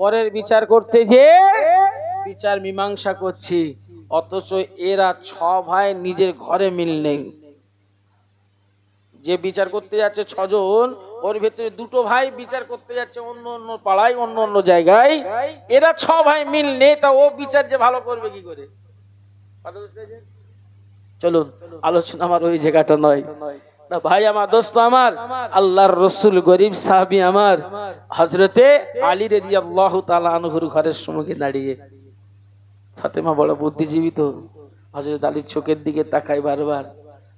পরের বিচার করতে যে বিচার মীমাংসা করছি। অথচ এরা ছ ভাই নিজের ঘরে মিল নেই। যে বিচার করতে যাচ্ছে ছজন, ওর ভেতরে দুটো ভাই বিচার করতে যাচ্ছে অন্য অন্য পাড়ায়, অন্য অন্য জায়গায়। এরা ছ ভাই মিল নেই, তা ও বিচার যে ভালো করবে কি করে? চলুন, আলোচনা আমার ওই জায়গাটা নয়। ভাই, আমার দোস্ত আমার, আল্লাহর রসুল গরিব সাহাবি আমার। হজরতে আলী রেদি আল্লাহ তালা আনহুর ঘরের সম্মুখে দাঁড়িয়ে। ফাতেমা বড় বুদ্ধিজীবী তো। হজরত আলীর চোখের দিকে তাকাই বারবার।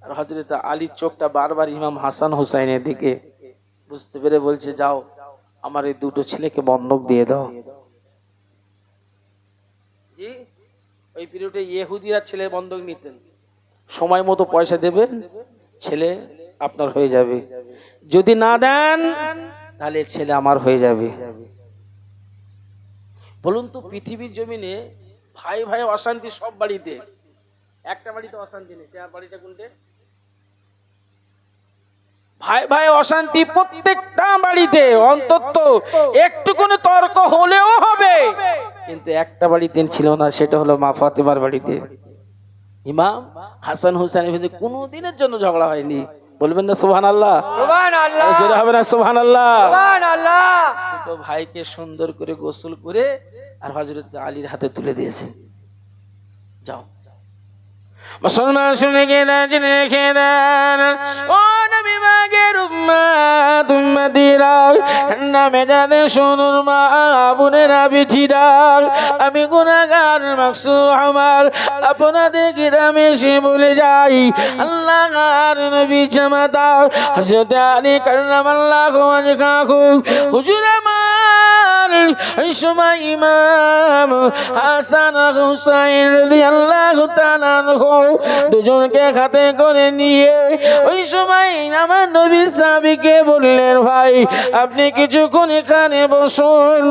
আর হজরত আলীর চোখটা বারবার ইমাম হাসান হুসাইনের দিকে। বুঝতে পেরে বলছে, যাও, আমার এই দুটো ছেলেকে বন্ধক দিয়ে দাও। ওই পিরিয়ডে ইহুদিরা ছেলে বন্ধক নিতেন। সময় মতো পয়সা দেবেন, ছেলে আপনার হয়ে যাবে। যদি না দেন, তাহলে ছেলে আমার হয়ে যাবে। বলুন তো, পৃথিবীর জমিনে ভাই ভাই অশান্তি সব বাড়িতে। একটা বাড়িতে অশান্তি নেই। তোমার বাড়িটা কোনটে? ভাই ভাই অশান্তি প্রত্যেকটা বাড়িতে। অন্তত একটুকুনি তর্ক হলেও হবে। কিন্তু একটা বাড়িতে ছিল না, সেটা হলো মা ফাতেমার বাড়িতে। ইমাম হাসান হুসেনের ভিতরে কোনো দিনের জন্য ঝগড়া হয়নি। বলবেন না সুহান আল্লাহ জোরে হবে না সুহান আল্লাহ দুটো ভাইকে সুন্দর করে গোসল করে আর হজরত আলীর হাতে তুলে দিয়েছে। যাও। মুসলমান শুনে গেলে জেনে রেখে দেন। ও নবী মাগের উম্মাত উম্মাতিরা নামে জানে শুনুন মা, বোনেরা বিঠিরা আমি গুণাগার মাকসু আমার, আপনাদের গ্রামে সে বলে যাই। আল্লাহ আর নবী জামাতা, হযরত আলী কাররামাল্লাহু ওয়াজহাহু হুজুর আমার সময় ইমাম হাসান হুসাইন দুজনকে হাতে করে নিয়ে ওই সময় আমার নবী সাহাবীকে বললেন, ভাই, আপনি কিছুক্ষণ এখানে বসুন,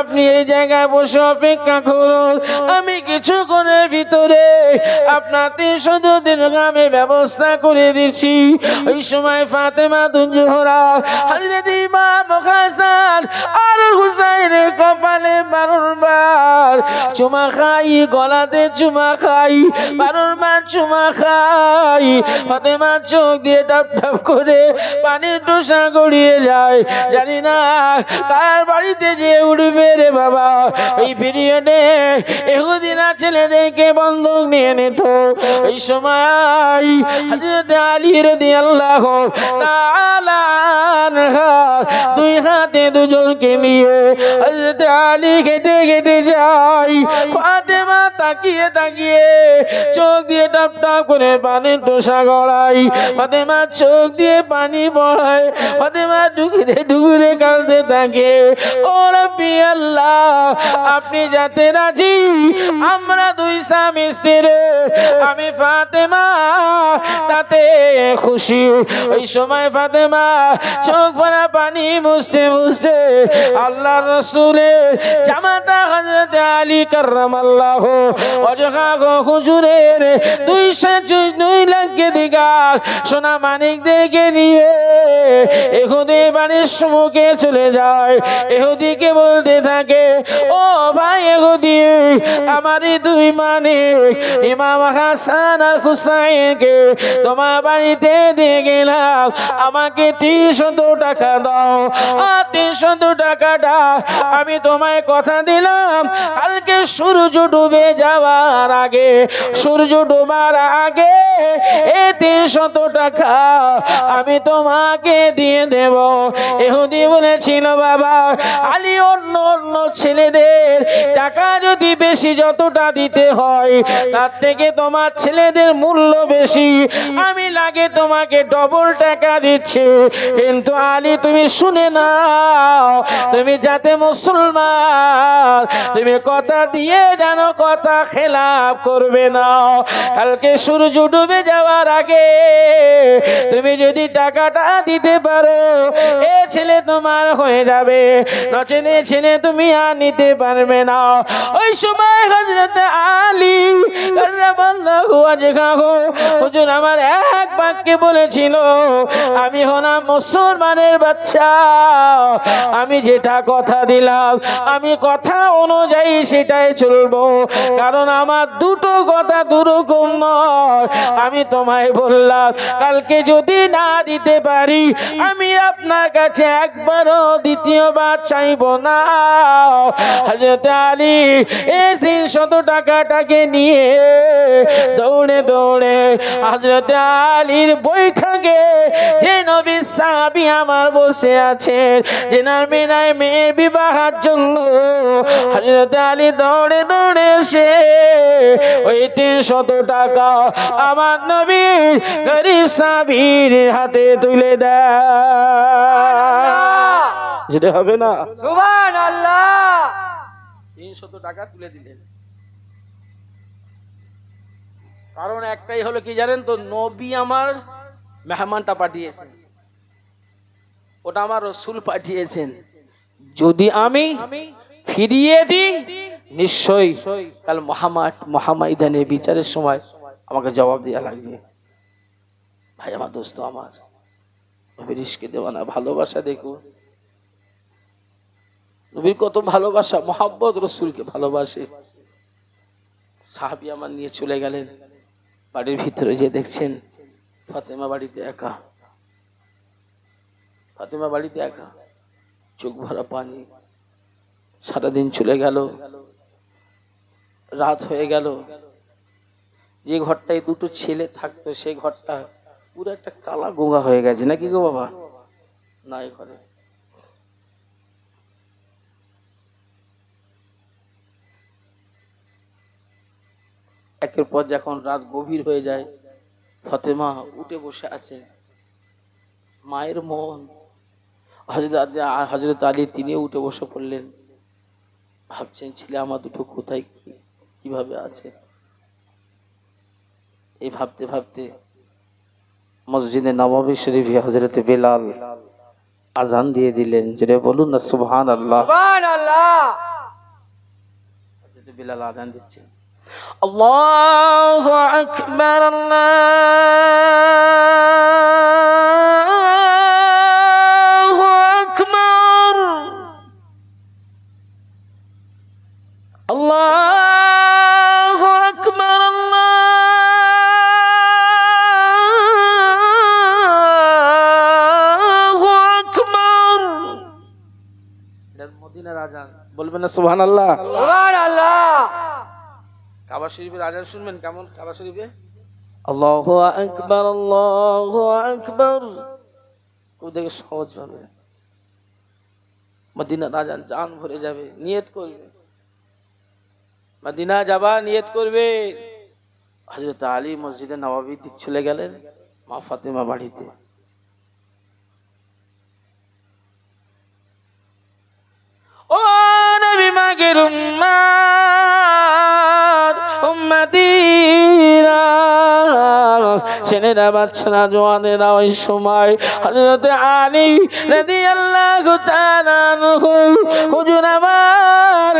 আপনি এই জায়গায় বসে অপেক্ষা করুন। আমি কিছুক্ষণের ভিতরে আপনার তিনশো দুদিন গ্রামে ব্যবস্থা করে দিচ্ছি। ওই সময় ফাতেমা দুজোহরা আর কপালে বারবার চুমা খাই, গলাতে চুমা খাই বারবার চুমা খাই। ফাতেমা চোখ দিয়ে ডাব ডাব করে পানির টোসা গড়িয়ে যায়। জানি না কার বাড়িতে যে উঠবে রে বাবা। এই পিরিয়ডে এহুদিনা ছেলেদেরকে বন্ধক নিয়ে নিত। এই সময় তাআলা দুই হাতে দুজনকে নিয়ে হযরত আলী কেটে কেটে যায়। ফাতেমা তাকিয়ে তাকিয়ে চোখ দিয়ে টপ টপ করে পানির তোষা গড়াই ফাতেমা চোখ দিয়ে পানি পড়ায়। ফাতেমা ডুগুরে ডুগুরে কাঁদতে থাকে। ও রব্বি আল্লাহ, আপনি যাতে রাজি, আমরা দুই স্বামী স্ত্রী। আমি ফাতেমা, তাতে খুশি। ওই সময় ফাতেমা চোখ ভরা পানি মুছতে মুছতে আল্লাহ রসুলের জামাতা হজরত আলী কার্রামাল্লাহ অজহা গো হুজুরের দুই সাজু দুই লাখকে দিগা সোনা মানিক দেখে নিয়ে এহুদি বাড়ির সম্মুখে চলে যায়। এহুদিকে বলতে থাকে, ও ভাই এহুদি আমার দুই মানিক, ইমাম হাসান আর হুসাইনকে তোমার বাড়িতে দিয়ে গেলাম। আমাকে তিনশত টাকা দাও। আর তিনশত টাকাটা আমি তোমায় কথা দিলাম কালকে সূর্য ডুবে যাওয়ার আগে সূর্য ডুবার আগে এই তিনশত টাকা আমি তোমাকে দিয়ে দেব। এহুদি বলেছিল, বাবা, আলী অন্য অন্য ছেলেদের টাকা যদি বেশি যতটা দিতে হয়, তার থেকে তোমার ছেলেদের মূল্য বেশি। আমি লাগে তোমাকে ডবল টাকা দিচ্ছি। কিন্তু আলী, তুমি শুনে নাও, তুমি যাতে মুসলমান, তুমি কথা দিয়ে জানো, কথা খেলাপ করবে না। কালকে সূর্য ডুবে যাওয়ার আগে তুমি যদি টাকাটা দিতে পারো এ ছেলে তোমার হয়ে যাবে। নচেনে ছেলে তুমি আর নিতে পারবে না। ওই সময় হজরত আলী হুজুর আমার এক বাক্যে বলেছিল আমি হলাম মুসলমানের বাচ্চা। আমি যেটা কথা দিলাম আমি কথা অনুযায়ী সেটাই চলবো। কারণ আমার দুটো কথা দুরকম নয়। আমি তোমায় বললাম, কালকে যদি না দিতে পারি, আমি আপনার কাছে একবারও দ্বিতীয়বার চাইব না। হজরত আলী এই তিনশত টাকাটাকে নিয়ে দৌড়ে দৌড়ে হজরত আলীর বৈঠকে যে নবী সাহাবি আমার বসে আছে যে নামিনায় মেয়ের বিবাহের জন্য হজরত আলী দৌড়ে দৌড়ে এসে ওই তিনশত টাকা আমার নবী গরিব সাহাবির হাতে তুলে দেয়। যেটা হবে না। সুবহান আল্লাহ তিনশত টাকা তুলে দিলেন। কারণ একটাই হলো কি জানেন তো নবী আমার মেহমানটা পাঠিয়েছেন। ওটা আমার রসুল পাঠিয়েছেন। যদি আমি ফিরিয়ে দিই নিশ্চয়ই কাল মহামাট মহামাইদানে বিচারের সময় আমাকে জবাব দেওয়া লাগবে। ভাই, আমার দোস্ত আমার। নবীর ইস্কে দেওয়া না, ভালোবাসা দেখো। নবীর কত ভালোবাসা মোহাম্মদ রসুলকে ভালোবাসে। সাহাবি আমার নিয়ে চলে গেলেন, বাড়ির ভিতরে যে দেখছেন, ফাতেমা বাড়িতে একা। ফাতেমা বাড়িতে একা, চোখ ভরা পানি। সারাদিন চলে গেল, রাত হয়ে গেল। যে ঘরটায় দুটো ছেলে থাকতো সেই ঘরটা পুরো একটা কালা গোঙা হয়ে গেছে। নাকি গো বাবা? না এই ঘরে। একের পর যখন রাত গভীর হয়ে যায়, ফতেমা উঠে বসে আছে। মায়ের মন। হজরত হজরত আলী তিনিও উঠে বসে পড়লেন। ভাবছেন, ছেলে আমার দুটো কোথায় কীভাবে আছে? এই ভাবতে ভাবতে মসজিদে নবাবী শরীফ হজরত বেলাল আজান দিয়ে দিলেন। যেটা বলুন না সুবহান আল্লাহ সুবহান আল্লাহ বেলাল আজান দিচ্ছেন। আল্লাহু আকবার আল্লাহু না সুবহানাল্লাহ? সুবহান আল্লাহ কাবা শরীফের আজান শুনবেন কেমন কাবা শরীফে? আল্লাহু আকবার আল্লাহু আকবার। খুব দেখে সহজ হবে? আজান জান ভরে যাবে নিয়ত করবে। মদিনা যাবা নিয়ত করবে। হযরত আলী মসজিদে নবাবী দিক চলে গেলেন মা ফাতেমা বাড়িতে। ও নবী মাগের ছেলেরা, বাচ্চারা, জোয়ানেরা ওই সময় হযরত আলী রাদিয়াল্লাহু তাআলা আনহু, হুজুর আমার,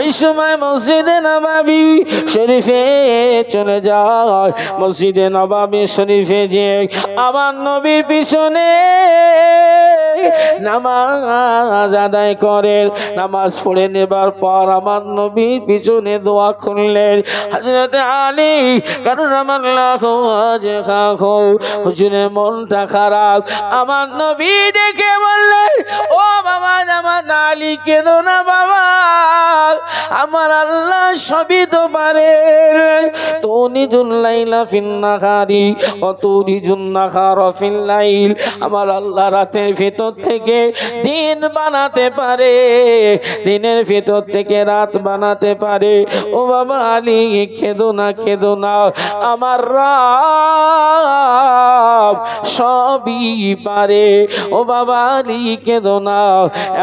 এই সময় মসজিদে নবাবী শরীফে চলে যায়। মসজিদে নবাবী শরীফে যে আমার নবীর পিছনে নামাজ আদায় করেন। নামাজ পড়ে নেবার পর আমার নবীর পিছনে দোয়া খুললেন হজরত আলী, কারণ আমার হুজুরের মনটা খারাপ। আমার নবী দেখে বললেন, ও বাবা, আমার আলী, কেন না বাবা? আমার আল্লাহ সবই তো পারে তোনি জুল্লাইলা ফিন্নাখারি অতুরি জুন্নাখার ফিল্লাইল আমার আল্লাহ রাতের ভিতর থেকে দিন বানাতে পারে, দিনের ভিতর থেকে রাত বানাতে পারে। ও বাবা আলী, খেদো না খেদো না, আমার রাব সবই পারে। ও বাবা আলী কেঁদো না,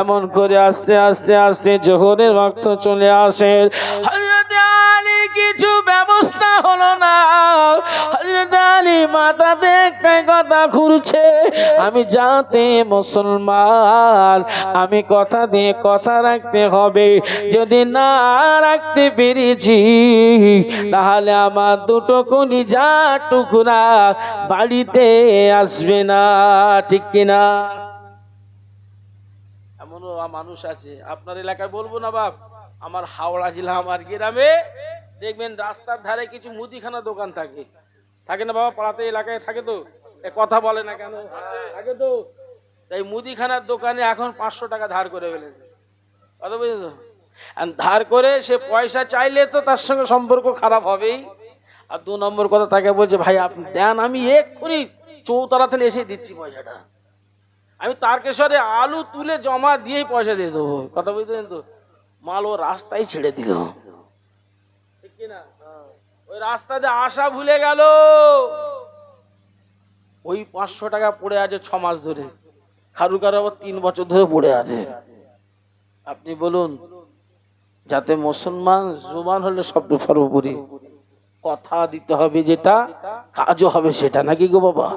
এমন করে আস্তে আস্তে আস্তে জোহরের রক্ত চলে আসে। কিছু ব্যবস্থা হলো না। একটা কথা ঘুরছে, আমি যাতে মুসলমান, আমি কথা দিয়ে কথা রাখতে হবে। যদি না রাখতে পেরেছি, তাহলে আমার দুটো যা টুকরা বাড়িতে আসবে না। ঠিক কিনা এমনও মানুষ আছে। আপনার এলাকায় বলব না বাপ, আমার হাওড়া জেলা, আমার গ্রামে দেখবেন রাস্তার ধারে কিছু মুদিখানা দোকান থাকে। থাকে না বাবা, পাড়াতে এলাকায় থাকে তো। কথা বলে না কেন? থাকে তো। তাই মুদিখানার দোকানে এখন পাঁচশো টাকা ধার করে ফেলেছে। কথা বুঝেছ? ধার করে সে পয়সা চাইলে তো তার সঙ্গে সম্পর্ক খারাপ হবেই। আর দু নম্বর কথা তাকে বলছে, ভাই, আপনি দেন, আমি এক্ষুনি চৌতলা থেকে এসে দিচ্ছি পয়সাটা। আমি তারকেশ্বরে আলু তুলে জমা দিয়েই পয়সা দিয়ে দেবো। কথা বুঝতেন তো? মাল ও রাস্তায় ছেড়ে দিল। ঠিক কি না ওই রাস্তা দিয়ে আসা ভুলে গেল। ওই পাঁচশো টাকা পড়ে আছে ছ মাস ধরে। কারু কারও আবার তিন বছর ধরে পড়ে আছে। আপনি বলুন, যাতে মুসলমান জোবান হলে শব্দ সর্বোপরি। কথা দিতে হবে যেটা, কাজও হবে সেটা। নাকি গো বাবা?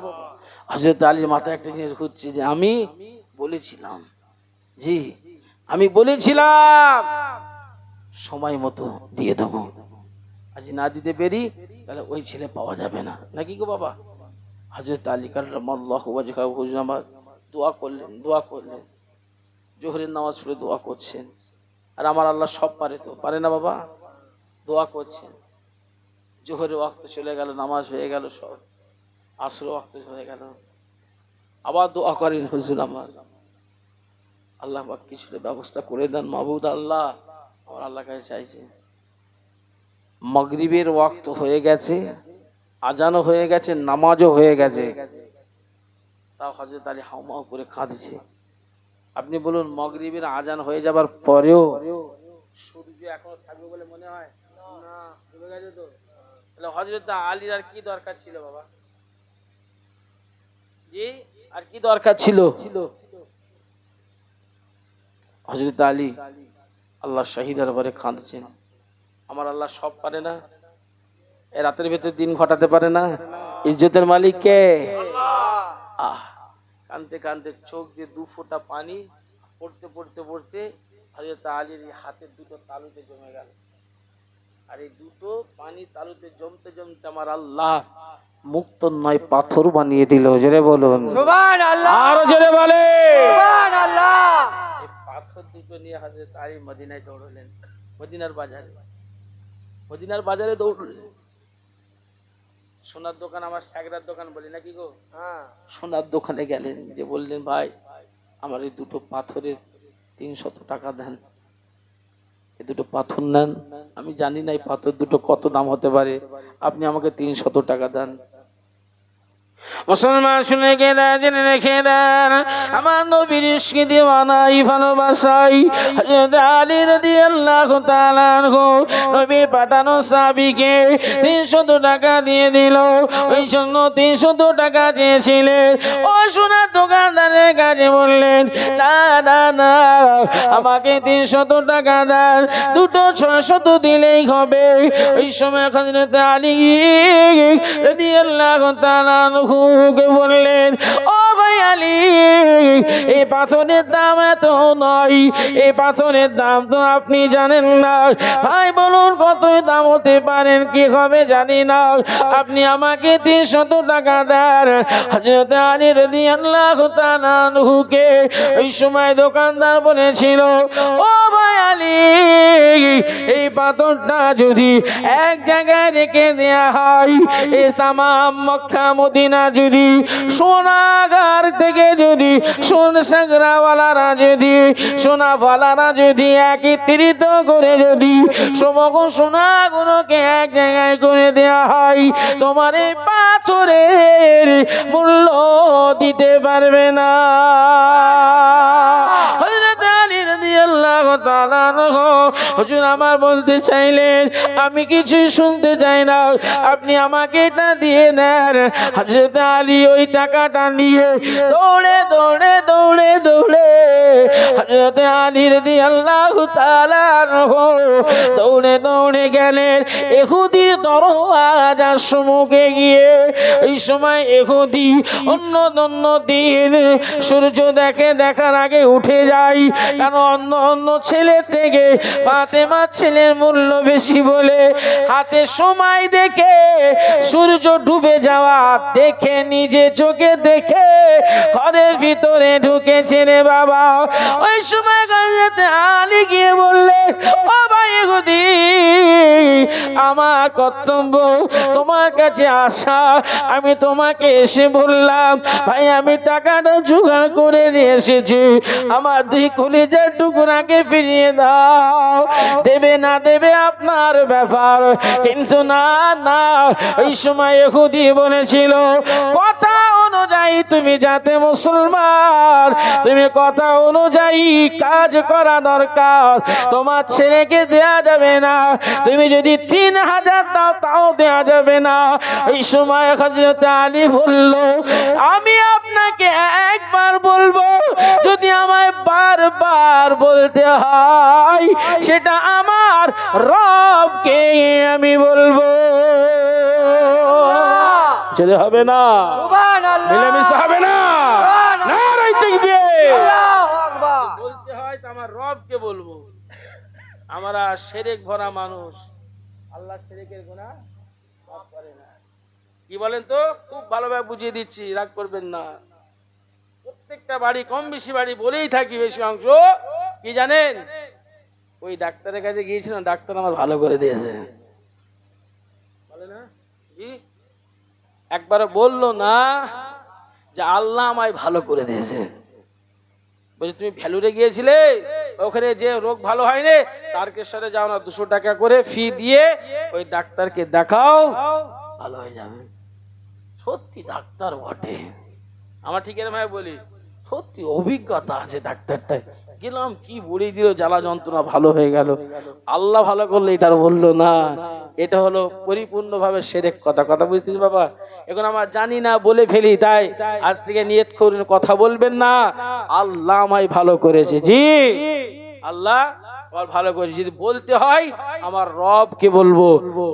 হজরত আলীর মাথায় একটা জিনিস ঘুরছে যে আমি বলেছিলাম। জি, আমি বলেছিলাম, সময় মতো দিয়ে দেবো। আজ না দিতে পেরি, তাহলে ওই ছেলে পাওয়া যাবে না। নাকি গো বাবা? হজরত আলী কাল্লাহ দোয়া করলেন দোয়া করলেন। জোহরের নামাজ পড়ে দোয়া করছেন। আর আমার আল্লাহ সব পারে তো। পারে না বাবা? দোয়া করছেন। জোহরের ওয়াক্ত চলে গেল, নামাজ হয়ে গেল সব। আসর ওয়াক্ত হয়ে গেল। আবার দোয়া করেন হুজুর আমার। আল্লাহ কিছুটা ব্যবস্থা করে দেন মাহবুদ আল্লাহ। আমার আল্লাহ কাছে চাইছে। মগরিবের ওয়াক্ত হয়ে গেছে, আজানও হয়ে গেছে, নামাজও হয়ে গেছে। তাও হজরত আলী হাউমাউ করে কাঁদছে। আপনি বলুন, মগরিবের আজান হয়ে যাবার পরেও সূর্য এখনও থাকবে বলে মনে হয়? না গেছে তো। তাহলে হজরত আলীর আর কি দরকার ছিল বাবা? জি, আর কি দরকার ছিল? হজরত আলী আল্লাহ শাহিদ দরবারে কাঁদছেন। আমার আল্লাহ সব পারে না। এ রাতের ভেতর দিন ঘটাতে পারে না। ইজ্জতের মালিক কে? আহ কানতে কানতে চোখ দিয়ে দু ফোঁটা পানি পড়তে পড়তে পড়তে হজরত আলীর হাতের দুটো তালুতে জমে গেল। আর এই দুটো পানি তালুতে জমতে জমতে আমার আল্লাহ মুক্ত নয় পাথর বানিয়ে দিল। জোরে বলুন। আরও জোরে বলে। এই পাথর দুটো নিয়ে হাজরত আলী মদিনায় দৌড়লেন মদিনার বাজারে। মদিনার বাজারে দৌড়লে সোনার দোকান আমার সাগরার দোকান বলি নাকি গো? হ্যাঁ। সোনার দোকানে গেলেন যে বললেন ভাই আমার এই দুটো পাথরের তিনশত টাকা দেন। এ দুটো পাথর নেন। আমি জানি না এই পাথর দুটো কত দাম হতে পারে। আপনি আমাকে তিনশত টাকা দেন। মুসলমান শুনে গেলেন জেনে রেখে দেন, আমার নবীর দিওয়ানাই ভালোবাসাই আলী তাআলা আনহু নবীর পাঠানো সাহাবীকে 300 টাকা দিয়ে দিল। ওই জন্য 300 টাকা চেয়েছিলেন। ও দোকানদারের কাছে বললেন, না না আমাকে 300 টাকা দেন, দুটো 600 দিলেই হবে। ওই সময় হযরত আলী রাদিয়াল্লাহু তাআলা আনহুকে বললেন, ও ভাই আলী এই পাথরের দাম এত নয় এই পাথরের দাম তো আপনি জানেন না। ভাই বলুন, কত দাম হতে পারেন, কি হবে জানি না। আপনি আমাকে তিনশত টাকা দেন। হযরত আলী রাদিয়াল্লাহু তাআলা আনহুকে ওই সময় দোকানদার বলেছিল, ও ভাই আলী পাথরটা যদি এক জায়গায় রেখে দেয়া হয়, এ তামাম মক্কা মদিনা যদি, সোনাগার থেকে যদি, সোন সাগরাওয়ালারা যদি সোনা ফালারা যদি একত্রিত করে যদি, সমগ্র সোনাগুলোকে এক জায়গায় করে দেয়া হয়, তোমার এই পাথরের মূল্য দিতে পারবে না। আমার বলতে চাইলেন, আমি কিছুই শুনতে চাই না, আপনি আমাকে এটা দিয়ে নেন। আলী ওই টাকাটা নিয়ে দৌড়ে দৌড়ে দৌড়ে দৌড়ে হযরত আলী রাদিয়াল্লাহু তাআলা আনহু দৌড়ে দৌড়ে গেলেন। এহুদির দরওয়াজার সম্মুখে গিয়ে এই সময় এহুদি অন্য অন্য দিন সূর্য দেখে, দেখার আগে উঠে যায়। কারণ অন্য অন্য ছেলের থেকে ফাতেমা ছেলের মূল্য বেশি বলে হাতে সময় দেখে সূর্য ডুবে যাওয়া দেখে নিজে চোখে দেখে ঘরের ভিতরে ঢুকেছে রে বাবা। ওই সময় গাজেতে আলী গিয়ে বললে, ও ভাই আমার কর্তব্য তোমার কাছে আসা। আমি তোমাকে এসে বললাম, ভাই, আমি টাকাটা জোগাড় করে নিয়ে এসেছি। আমার দুই কলিজার টুকুরাকে ফিরিয়ে দাও। দেবে না দেবে আপনার ব্যাপার। কিন্তু না না, ওই সময় এহুদি বলেছিল, কথা অনুযায়ী তুমি যাতে মুসলমান, তুমি কথা অনুযায়ী কাজ করা দরকার। তোমার ছেলেকে দেয়া যাবে না। তুমি যদি তিন হাজার দাও, তাও দেয়া যাবে না। এই সময় হজরত আলী বলল, আমি আপনাকে একবার বলব, যদি আমায় বারবার বলতে হয় সেটা আমার রবকে আমি বলব। ছেলে হবে না। মিলেমিশে হবে না। নারাই দেখবে আল্লাহু আকবার। বলতে হয় আমার রবকে বলব। আমরা সেরেক ভরা মানুষ। আল্লাহ সেরেকের করে না। কি বলেন তো? খুব ভালোভাবে বুঝিয়ে দিচ্ছি রাগ করবেন না। প্রত্যেকটা বাড়ি কম বেশি বাড়ি বলেই থাকি বেশি অংশ। কি জানেন? ওই ডাক্তারের কাছে গিয়েছিলাম ডাক্তার আমার ভালো করে দিয়েছে। একবার বলল না যে আল্লাহ আমায় ভালো করে দিয়েছে। বলছি তুমি ভ্যালুরে গিয়েছিলে? ওখানে যে রোগ ভালো হয়নি তারকেশ্বরে যাও না দুশো টাকা করে ফি দিয়ে ওই ডাক্তারকে দেখাও ভালো হয়ে যাবে। সত্যি ডাক্তার বটে। আমার ঠিক ভাবে বলি সত্যি অভিজ্ঞতা আছে ডাক্তারটা গেলাম, কি বড়ি দিল, জ্বালা যন্ত্রণা ভালো হয়ে গেল। আল্লাহ ভালো করলে এটার বলল না। এটা হলো পরিপূর্ণভাবে সেরেক কথা। কথা বুঝতেছি বাবা? এখন আমার জানি না, বলে ফেলি, তাই আজ থেকে নিয়ত করুন, কথা বলবেন না। আল্লাহ আমায় ভালো করেছে। জি। আল্লাহ ভালো করেছে। যদি বলতে হয়, আমার রবকে বলব।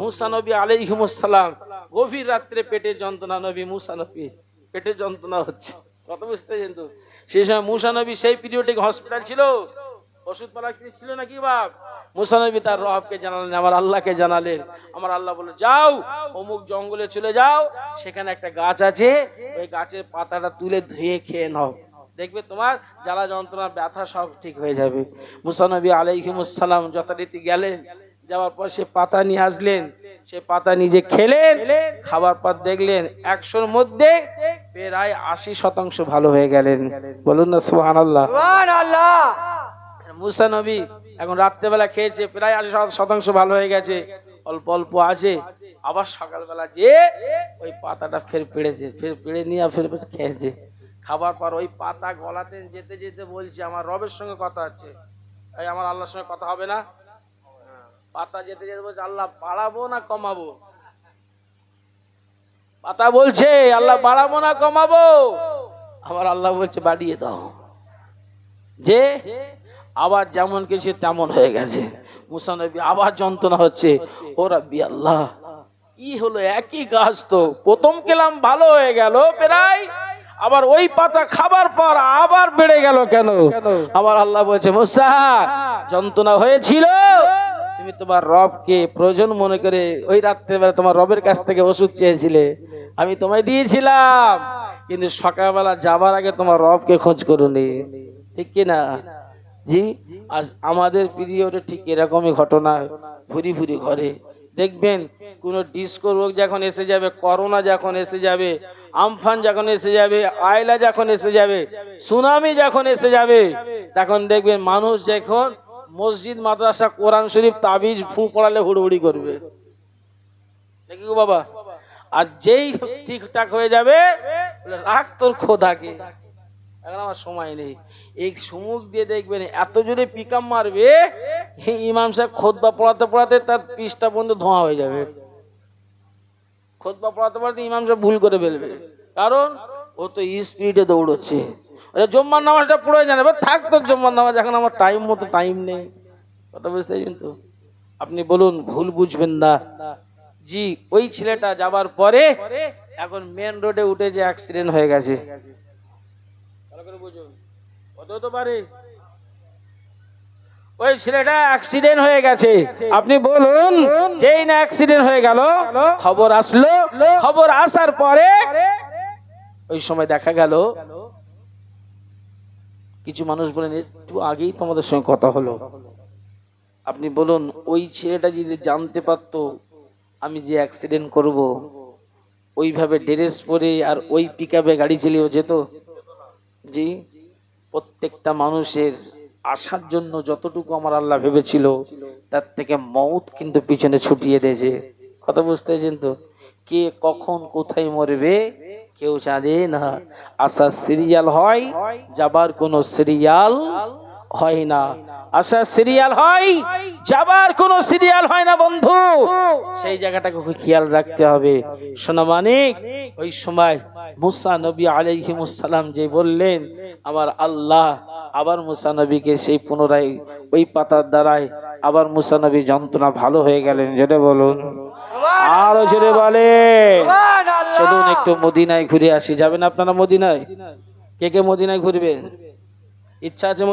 মুসা নবী আলাইহিমুসসালাম, গভীর রাত্রে পেটের যন্ত্রণা নবী মুসা নবী, পেটের যন্ত্রণা হচ্ছে। কথা বুঝতে কিন্তু সেই সময় মুসা নবী সেই পিরিয়ডে হসপিটাল ছিল। ওষুধপালা ছিল নাকি বাপ? মুসা নবী তার রবকে জানালেন, আমার আল্লাহকে জানালেন। আমার আল্লাহ বলে যাও, অমুক জঙ্গলে চলে যাও, সেখানে একটা গাছ আছে, ওই গাছের পাতাটা তুলে ধুয়ে খেয়ে নাও। দেখবে তোমার জ্বালা যন্ত্রণা, ব্যথা সব ঠিক হয়ে যাবে। মুসানবী আলাইহিমুসালাম যথারীতি গেলেন, যাওয়ার পর সে পাতা নিয়ে আসলেন। সে পাতা নিজে খেলেন খাবার পর দেখলেন একশোর মধ্যে প্রায় আশি শতাংশ ভালো হয়ে গেলেন। বলুন না সুহান আল্লাহ মুসা নবী এখন রাত্রেবেলা খেয়েছে প্রায় আশি শতাংশ ভালো হয়ে গেছে অল্প অল্প আছে। আবার সকালবেলা যে ওই পাতাটা ফের পেড়েছে ফের পেড়ে নিয়ে ফের ফের খেয়েছে। খাবার পর ওই পাতা গলাতে যেতে যেতে বলছে আমার রবের সঙ্গে কথা আছে আমার আল্লাহর সঙ্গে কথা হবে না? পাতা যেতে যেতে বলছে আল্লাহ বাড়াবো না কমাবো? পাতা বলছে আল্লাহ বাড়াবো না কমাবো? আমার আল্লাহ বলছে বাড়িয়ে দাও। যে আবার যেমন কিছু তেমন হয়ে গেছে। মুসা নবী আবার যন্ত্রণা হচ্ছে। ও রাব্বি আল্লাহ কি হলো? একই গাছ তো। প্রথম কেলাম ভালো হয়ে গেল প্রায়। আবার ওই পাতা খাবার পর আবার বেড়ে গেল কেন? আবার আল্লাহ বলছে মুসা যন্ত্রণা হয়েছিল। তুমি তোমার রবকে প্রয়োজন মনে করে ওই রাত্রেবেলা তোমার রবের কাছ থেকে ওষুধ চেয়েছিলে, আমি তোমায় দিয়েছিলাম। কিন্তু সকালবেলা যাবার আগে তোমার রবকে খোঁজ করুনি। ঠিক কি না? জি, আজ আমাদের পিরিয়ডে ঠিক এরকমই ঘটনা ভুরি ভুরি ঘরে। দেখবেন, কোন ডিস্কো রোগ যখন এসে যাবে করোনা যখন এসে যাবে, আমফান যখন এসে যাবে, আয়লা যখন এসে যাবে সুনামি যখন এসে যাবে, তখন দেখবেন মানুষ যখন মসজিদ, মাদ্রাসা, কোরআন শরীফ, তাবিজ ফু পড়ালে হুড়হুড়ি করবে। দেখি গো বাবা। আর যেই ঠিকঠাক হয়ে যাবে রাখ তোর খোদাকে। এখন আমার সময় নেই। এই সুমুখ দিয়ে দেখবেন, এত জোরে পিকাম মারবে ইমাম সাহেব খোদবা পড়াতে পড়াতে তার পিসটা পর্যন্ত ধোঁয়া হয়ে যাবে। খোদবা পড়াতে পড়াতে ইমাম সাহেব ভুল করে ফেলবে। কারণ, ও তো স্পিডে দৌড়চ্ছে। ওরা জম্মার নামাজটা পড়ে জানে এবার থাক জম্মার নামাজ, এখন আমার টাইম মতো টাইম নেই। কথা বুঝতে কিন্তু আপনি বলুন, ভুল বুঝবেন না। জি, ওই ছেলেটা যাবার পরে এখন মেন রোডে উঠে যে অ্যাক্সিডেন্ট হয়ে গেছে। ওই ছেলেটা অ্যাক্সিডেন্ট হয়ে গেছে। আপনি বলুন, যেই না অ্যাক্সিডেন্ট হয়ে গেল, খবর আসলো। খবর আসার পরে ওই সময় দেখা গেল কিছু মানুষ বলেন, একটু আগেই তোমাদের সঙ্গে কথা হলো। আপনি বলুন, ওই ছেলেটা যদি জানতে পারতো আমি যে অ্যাক্সিডেন্ট করব, ওইভাবে ড্রেস পরে আর ওই পিকআপে গাড়ি চালিয়েও যেত? জি, প্রত্যেকটা মানুষের আসার জন্য যতটুকু আমার আল্লাহ ভেবেছিল, তার থেকে মৌত কিন্তু পিছনে ছুটিয়ে দিয়েছে। কথা বুঝতে তো? কে কখন কোথায় মরবে? কেউ জানে না। আসার সিরিয়াল হয়, যাবার কোনো সিরিয়াল হয় না। আশা সিরিয়াল হয়, যাবার কোনো সিরিয়াল হয় না বন্ধু। সেই জায়গাটাকে খেয়াল রাখতে হবে। শোনা মানিক ওই সময় মুসা নবী আলাইহিমুসালাম যে বললেন, আমার আল্লাহ আবার মুসা নবীকে সেই পুনরায় ওই পাতার দ্বারায় আবার মুসা নবী যন্ত্রণা ভালো হয়ে গেলেন। যেটা বলুন। আরও জোরে বলে। চলুন একটু মদিনায় ঘুরে আসি। যাবেন আপনারা মদিনায়? কে কে মদিনায় ঘুরবে? ইচ্ছা আছে